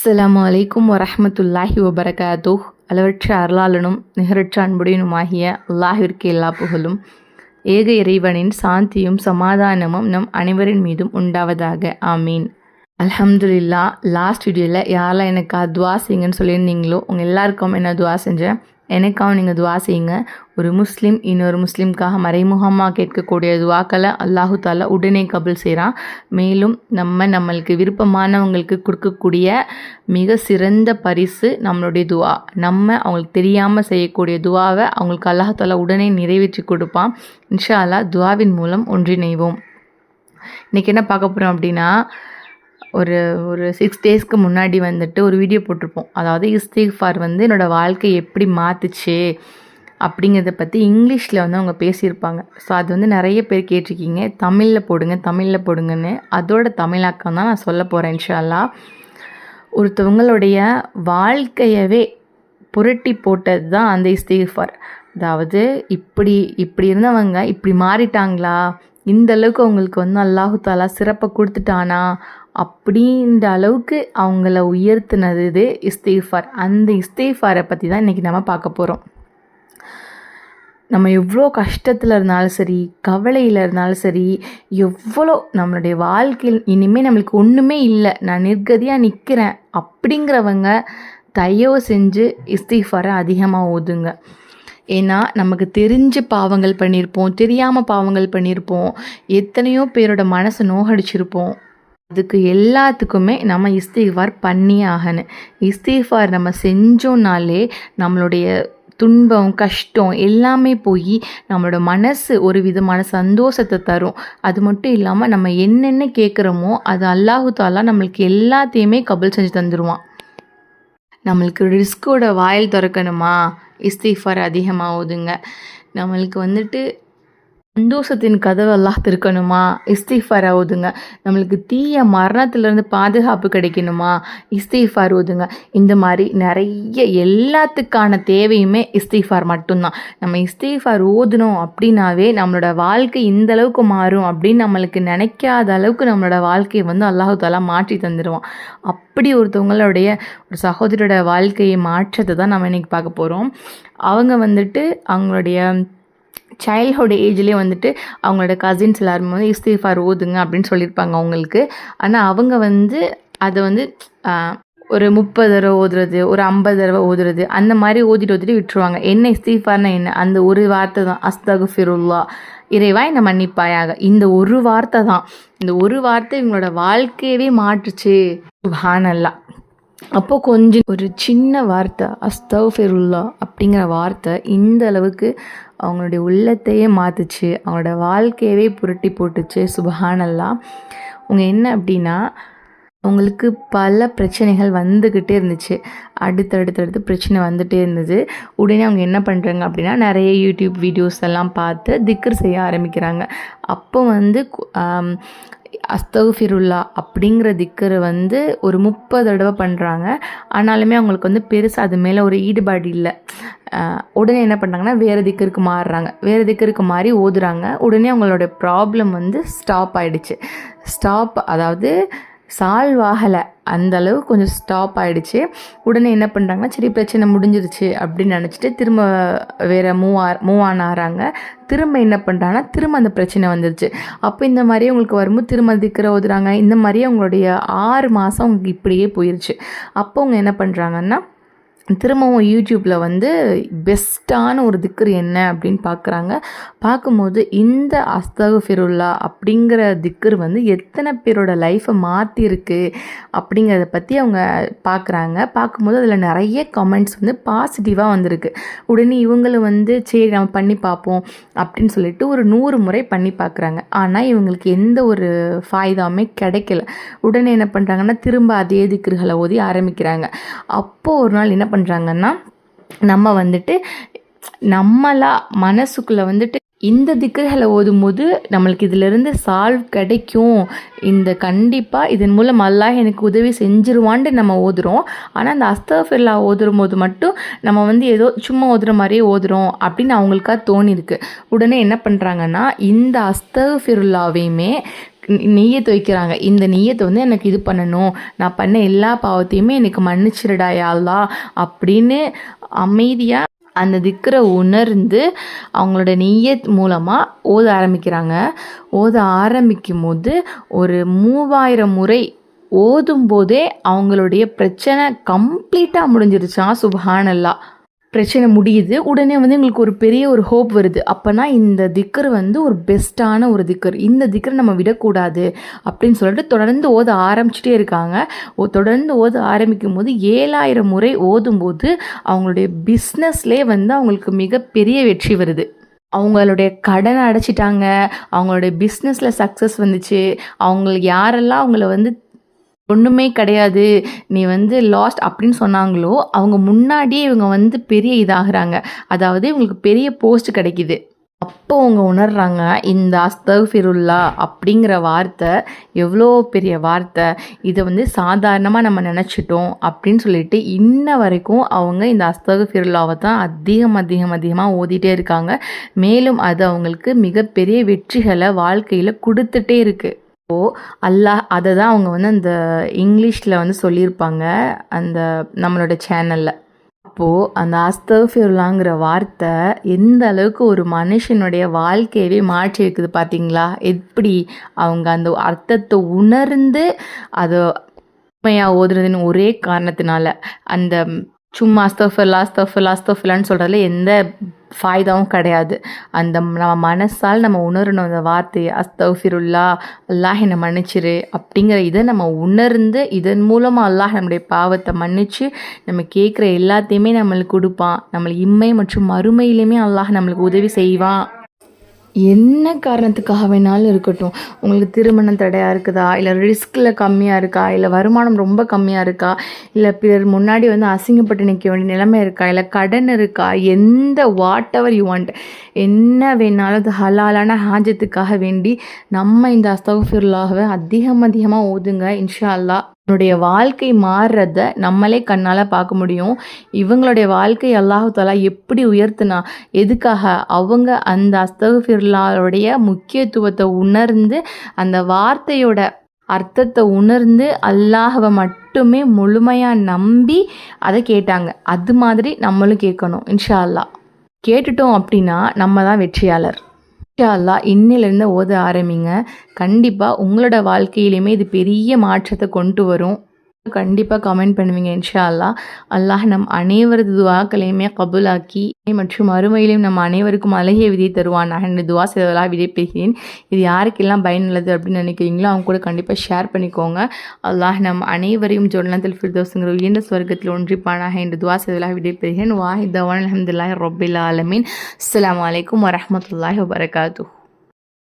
அஸ்லாம் வலைக்கும் வரமத்துல்லாஹி வபரகாத்தூ அளவற்ற அருளாளனும் நிகரற்ற அன்புடையனுமாகிய அல்லாஹிற்கு எல்லா புகழும். ஏக இறைவனின் சாந்தியும் சமாதானமும் நம் அனைவரின் மீதும் உண்டாவதாக. ஆமீன். அலமதுல்லா லாஸ்ட் வீடியோவில் யாரெல்லாம் எனக்கு துவா செய்யுங்கன்னு சொல்லியிருந்தீங்களோ உங்கள் எல்லாருக்கும் என்ன துவா செஞ்சேன்? எனக்காகவும் நீங்கள் துவா செய்யுங்க. ஒரு முஸ்லீம் இன்னொரு முஸ்லீம்காக மறைமுகமாக கேட்கக்கூடிய துவாக்களை அல்லாஹு தாலா உடனே கபல் செய்கிறான் மேலும் நம்ம நம்மளுக்கு விருப்பமானவங்களுக்கு கொடுக்கக்கூடிய மிக சிறந்த பரிசு நம்மளுடைய துவா. நம்ம அவங்களுக்கு தெரியாமல் செய்யக்கூடிய துவாவை அவங்களுக்கு அல்லாஹு தாலா உடனே நிறைவேற்றி கொடுப்பான். இன்ஷா அல்லா துவாவின் மூலம் ஒன்றிணைவோம். இன்றைக்கி என்ன பார்க்க போகிறோம் அப்படின்னா ஒரு ஒரு சிக்ஸ் டேஸ்க்கு முன்னாடி வந்துட்டு ஒரு வீடியோ போட்டிருப்போம். அதாவது இஸ்திஃபார் வந்து என்னோடய வாழ்க்கை எப்படி மாற்றுச்சு அப்படிங்கிறத பற்றி இங்கிலீஷில் வந்து அவங்க பேசியிருப்பாங்க. ஸோ அது வந்து நிறைய பேர் கேட்டிருக்கீங்க. தமிழில் போடுங்க தமிழில் போடுங்கன்னு. அதோட தமிழாக்கம் தான் நான் சொல்ல போகிறேன் இன்ஷால்லா ஒருத்தவங்களுடைய வாழ்க்கையவே புரட்டி போட்டது தான் அந்த இஸ்திஃபார் அதாவது இப்படி இப்படி இருந்தவங்க இப்படி மாறிட்டாங்களா? இந்த அளவுக்கு அவங்களுக்கு வந்து அல்லாஹு தாலா சிறப்பை கொடுத்துட்டானா? அப்படின்ற அளவுக்கு அவங்கள உயர்த்தினது இது இஸ்தீஃபார். அந்த இஸ்தீஃபாரை பற்றி தான் இன்றைக்கி நம்ம பார்க்க போகிறோம் நம்ம எவ்வளோ கஷ்டத்தில் இருந்தாலும் சரி கவலையில் இருந்தாலும் சரி எவ்வளோ நம்மளுடைய வாழ்க்கையில் இனிமேல் நம்மளுக்கு ஒன்றுமே இல்லை நான் நிர்கதியாக நிற்கிறேன் அப்படிங்கிறவங்க தயவு செஞ்சு இஸ்தீஃபாரை அதிகமாக ஓதுங்க. ஏன்னா நமக்கு தெரிஞ்சு பாவங்கள் பண்ணியிருப்போம் தெரியாமல் பாவங்கள் பண்ணியிருப்போம் எத்தனையோ பேரோட மனசை நோகடிச்சிருப்போம். அதுக்கு எல்லாத்துக்குமே நம்ம இஸ்திஃபார் பண்ணியே ஆகணும். இஸ்திஃபார் நம்ம செஞ்சோன்னாலே நம்மளுடைய துன்பம் கஷ்டம் எல்லாமே போய் நம்மளோட மனசு ஒரு விதமான சந்தோஷத்தை தரும். அது மட்டும் இல்லாமல் நம்ம என்னென்ன கேட்குறோமோ அது அல்லாஹு தாலா நம்மளுக்கு எல்லாத்தையுமே கபல் செஞ்சு தந்துடுவான் நம்மளுக்கு ரிஸ்கோட வாயில் திறக்கணுமா? இஸ்திஃபார் அதிகமாக ஓதுங்க நம்மளுக்கு வந்துட்டு சந்தோஷத்தின் கதவெல்லாம் திருக்கணுமா திறக்கணுமா? இஸ்தீஃபார் ஓதுங்க நம்மளுக்கு தீய மரணத்துலேருந்து பாதுகாப்பு கிடைக்கணுமா? இஸ்திஃபார் ஓதுங்க. இந்த மாதிரி நிறைய எல்லாத்துக்கான தேவையுமே இஸ்திஃபார் மட்டும்தான். நம்ம இஸ்திஃபார் ஓதுனோம் அப்படின்னாவே நம்மளோட வாழ்க்கை இந்த அளவுக்கு மாறும் அப்படின்னு நம்மளுக்கு நினைக்காத அளவுக்கு நம்மளோட வாழ்க்கையை வந்து அல்லாஹு தாலா மாற்றி தந்துடுவான் அப்படி ஒருத்தவங்களுடைய ஒரு சகோதரியோட வாழ்க்கையை மாற்றத்தை தான் நம்ம இன்றைக்கி பார்க்க போகிறோம் அவங்க வந்துட்டு அவங்களுடைய சைல்ட்ஹுட் ஏஜ்லேயே வந்துட்டு அவங்களோட கசின்ஸ் எல்லாருமே வந்து இஸ்திஃபார் ஓதுங்க அப்படின்னு சொல்லியிருப்பாங்க அவங்களுக்கு. ஆனால் அவங்க வந்து அதை வந்து ஒரு முப்பது தடவை ஓதுறது ஒரு ஐம்பது தடவை ஓதுறது அந்த மாதிரி ஓதிட்டு ஓதிட்டு விட்டுருவாங்க. என்ன இஸ்தீஃபார்னா என்ன? அந்த ஒரு வார்த்தை தான் அஸ்தகு ஃபிருல்லா இறைவா என்னை மன்னிப்பாயாக. இந்த ஒரு வார்த்தை தான். இந்த ஒரு வார்த்தை இவங்களோட வாழ்க்கையவே மாற்றுச்சு. சுபானல்லா அப்போது கொஞ்சம் ஒரு சின்ன வார்த்தை அஸ்தஃபிருல்லா அப்படிங்கிற வார்த்தை இந்த அளவுக்கு அவங்களுடைய உள்ளத்தையே மாற்றுச்சு அவங்களோட வாழ்க்கையவே புரட்டி போட்டுச்சு சுபஹானல்லா. அவங்க என்ன அப்படின்னா அவங்களுக்கு பல பிரச்சனைகள் வந்துக்கிட்டே இருந்துச்சு. அடுத்தடுத்தடுத்து பிரச்சனை வந்துகிட்டே இருந்தது. உடனே அவங்க என்ன பண்ணுறாங்க அப்படின்னா நிறைய யூடியூப் வீடியோஸ் எல்லாம் பார்த்து திக்கர் செய்ய ஆரம்பிக்கிறாங்க. அப்போ வந்து அஸ்தகுஃபிருல்லா அப்படிங்கிற திக்கரை வந்து ஒரு முப்பது தடவை பண்ணுறாங்க ஆனாலுமே அவங்களுக்கு வந்து பெருசாக அது மேலே ஒரு ஈடுபாடு இல்லை. உடனே என்ன பண்ணுறாங்கன்னா வேறு திக்கருக்கு மாறுறாங்க. வேறு திக்கருக்கு மாறி ஓதுறாங்க. உடனே அவங்களோட ப்ராப்ளம் வந்து ஸ்டாப் ஆகிடுச்சு ஸ்டாப் அதாவது சால்வ் ஆகலை. அந்த அளவு கொஞ்சம் ஸ்டாப் ஆகிடுச்சு உடனே என்ன பண்ணுறாங்கன்னா சரி பிரச்சனை முடிஞ்சிருச்சு அப்படின்னு நினச்சிட்டு திரும்ப வேறு மூவ் ஆ மூவ் ஆன் ஆகிறாங்க திரும்ப என்ன பண்ணுறாங்கன்னா திரும்ப அந்த பிரச்சனை வந்துருச்சு. அப்போ இந்த மாதிரியே உங்களுக்கு வரும்போது திரும்ப திக்கிற ஓதுறாங்க. இந்த மாதிரியே அவங்களுடைய ஆறு மாதம் அவங்களுக்கு இப்படியே போயிடுச்சு அப்போ அவங்க என்ன பண்ணுறாங்கன்னா திரும்பவும் யூடியூப்பில் வந்து பெஸ்ட்டான ஒரு திக்கர் என்ன அப்படின்னு பார்க்குறாங்க பார்க்கும்போது இந்த அஸ்தகு ஃபிருல்லா அப்படிங்கிற திக்கர் வந்து எத்தனை பேரோட லைஃப்பை மாற்றிருக்கு அப்படிங்கிறத பற்றி அவங்க பார்க்குறாங்க பார்க்கும்போது அதில் நிறைய கமெண்ட்ஸ் வந்து பாசிட்டிவாக வந்திருக்கு. உடனே இவங்களும் வந்து சரி நம்ம பண்ணி பார்ப்போம் அப்படின்னு சொல்லிட்டு ஒரு நூறு முறை பண்ணி பார்க்குறாங்க ஆனால் இவங்களுக்கு எந்த ஒரு ஃபாய்தாமே கிடைக்கல. உடனே என்ன பண்ணுறாங்கன்னா திரும்ப அதே திக்கர்களை ஓதி ஆரம்பிக்கிறாங்க. அப்போது ஒரு நாள் என்ன பண்ணுறாங்கன்னா நம்ம வந்துட்டு நம்மளா மனசுக்குள்ளே வந்துட்டு இந்த திக்கர்களை ஓதும்போது நம்மளுக்கு இதிலிருந்து சால்வ் கிடைக்கும். இந்த கண்டிப்பாக இதன் மூலம் அல்லாஹ் எனக்கு உதவி செஞ்சிருவான்ட்டு நம்ம ஓதுறோம். ஆனால் அந்த அஸ்தஃபில்லா ஓதுறும் போது மட்டும் நம்ம வந்து ஏதோ சும்மா ஓதுற மாதிரியே ஓதுறோம் அப்படின்னு அவங்களுக்காக தோணியிருக்கு. உடனே என்ன பண்ணுறாங்கன்னா இந்த அஸ்தஃபிருல்லாவையுமே நெய்யத்தை வைக்கிறாங்க இந்த நெய்யத்தை வந்து எனக்கு இது பண்ணணும். நான் பண்ண எல்லா பாவத்தையுமே எனக்கு மன்னிச்சிருடா யாழ்லா அப்படின்னு அமைதியாக அந்த திக்கரை உணர்ந்து அவங்களோட நெய்யத் மூலமாக ஓத ஆரம்பிக்கிறாங்க. ஓத ஆரம்பிக்கும் போது ஒரு மூவாயிரம் முறை ஓதும் போதே அவங்களுடைய பிரச்சனை கம்ப்ளீட்டாக முடிஞ்சிருச்சான் சுபஹானல்லா. பிரச்சனை முடியுது. உடனே வந்து எங்களுக்கு ஒரு பெரிய ஒரு ஹோப் வருது. அப்போனா இந்த திக்கர் வந்து ஒரு பெஸ்ட்டான ஒரு திக்கர். இந்த திக்கரை நம்ம விடக்கூடாது அப்படின்னு சொல்லிட்டு தொடர்ந்து ஓத ஆரம்பிச்சிட்டே இருக்காங்க. ஓ தொடர்ந்து ஓத ஆரம்பிக்கும் போது ஏழாயிரம் முறை ஓதும்போது அவங்களுடைய பிஸ்னஸ்லேயே வந்து அவங்களுக்கு மிகப்பெரிய வெற்றி வருது. அவங்களுடைய கடனை அடைச்சிட்டாங்க. அவங்களுடைய பிஸ்னஸில் சக்ஸஸ் வந்துச்சு. அவங்களுக்கு யாரெல்லாம் அவங்கள வந்து ஒன்றுமே கிடையாது. நீ வந்து லாஸ்ட் அப்படின்னு சொன்னாங்களோ அவங்க முன்னாடியே இவங்க வந்து பெரிய இதாகிறாங்க. அதாவது இவங்களுக்கு பெரிய போஸ்ட் கிடைக்குது. அப்போ அவங்க உணர்றாங்க இந்த அஸ்தஃபிருல்லா அப்படிங்கிற வார்த்தை எவ்வளோ பெரிய வார்த்தை. இதை வந்து சாதாரணமாக நம்ம நினச்சிட்டோம் அப்படின்னு சொல்லிட்டு இன்ன வரைக்கும் அவங்க இந்த அஸ்தஃபிருல்லாவை தான் அதிகம் அதிகம் அதிகமாக ஓதிட்டே இருக்காங்க. மேலும் அது அவங்களுக்கு மிகப்பெரிய வெற்றிகளை வாழ்க்கையில் கொடுத்துட்டே இருக்குது அப்போது அல்லாஹ் அதை தான் அவங்க வந்து அந்த இங்கிலீஷில் வந்து சொல்லியிருப்பாங்க அந்த நம்மளோட சேனலில் அப்போது அந்த அஸ்தஃபிருல்லாங்கிற வார்த்தை எந்த அளவுக்கு ஒரு மனுஷனுடைய வாழ்க்கையவே மாற்றி இருக்குது பார்த்தீங்களா எப்படி அவங்க அந்த அர்த்தத்தை உணர்ந்து அதை உண்மையாக ஓதுறதுன்னு ஒரே காரணத்தினால அந்த சும்மா அஸ்தஃபில்லா அஸ்தஃபில்லா அஸ்தஃபில்லான்னு சொல்கிறதுல எந்த ஃபாய்தாவும் கிடையாது. அந்த நம்ம மனசால் நம்ம உணரணும் அந்த வார்த்தையை அஸ்தஃபிருல்லா அல்லாஹ் என்னை மன்னிச்சிரு அப்படிங்கிற இதை நம்ம உணர்ந்து இதன் மூலமாக அல்லாஹ் நம்முடைய பாவத்தை மன்னிச்சு நம்ம கேட்குற எல்லாத்தையுமே நம்மளுக்கு கொடுப்பான். நம்மளுக்கு இம்மை மற்றும் மறுமையிலையுமே அல்லாஹ் நம்மளுக்கு உதவி செய்வான். என்ன காரணத்துக்காக வேணாலும் இருக்கட்டும். உங்களுக்கு திருமணம் தடையாக இருக்குதா? இல்லை ரிஸ்கில் கம்மியாக இருக்கா? இல்லை வருமானம் ரொம்ப கம்மியாக இருக்கா? இல்லை பிறர் முன்னாடி வந்து அசிங்கப்பட்டு நிற்க வேண்டிய நிலைமை இருக்கா? இல்லை கடன் இருக்கா? எந்த வாட் எவர் யூ வாண்ட் என்ன வேணாலும் அது ஹலாலான ஹாஜத்துக்காக வேண்டி நம்ம இந்த அஸ்தகுஃபிர்லாவை அதிகம் அதிகமாக ஓதுங்க இன்ஷா அல்லாஹ் நம்மளுடைய வாழ்க்கை மாறுறத நம்மளே கண்ணால் பார்க்க முடியும். இவங்களுடைய வாழ்க்கை அல்லாஹாலா எப்படி உயர்த்துனா எதுக்காக? அவங்க அந்த அஸ்தகுஃபிர்லாவுடைய முக்கியத்துவத்தை உணர்ந்து அந்த வார்த்தையோட அர்த்தத்தை உணர்ந்து அல்லாஹவை மட்டுமே முழுமையாக நம்பி அதை கேட்டாங்க. அது மாதிரி நம்மளும் கேட்கணும் இன்ஷா அல்லாஹ். கேட்டுட்டோம் அப்படின்னா நம்ம தான் வெற்றியாளர். இன்ஷால்லா அல்லாஹ் இன்னிலிருந்து ஓத ஆரம்பிங்க. கண்டிப்பாக உங்களோட வாழ்க்கையிலையுமே இது பெரிய மாற்றத்தை கொண்டு வரும். கண்டிப்பாக கமெண்ட் பண்ணுவீங்க இன்ஷா அல்லாஹ் அல்லாஹ் நம் அனைவரது துவாக்களையுமே கபுலாக்கி மற்றும் மறுமையிலையும் நம் அனைவருக்கும் அழகிய விதியை தருவான் என்று துவா செய்வதாக விடைபெறுகிறேன். இது யாருக்கெல்லாம் பயனுள்ளது அப்படின்னு நினைக்கிறீங்களோ அவங்க கூட கண்டிப்பாக ஷேர் பண்ணிக்கோங்க. அல்லாஹ் நம் அனைவரையும் ஜொல்லத்தில் ஃபிர்தோஸுங்கிற உயர்ந்த ஸ்வர்க்கத்தில் ஒன்றிப்பானாக. என்று துவா செய்வதாக விடைபெறுகிறேன். வாஹித் தவான் அலமதுல்லாஹ் ரொபில் ஆலமீன். அஸ்லாம் வலைக்கம் வரமத்துல்லாஹி வபரகாத்து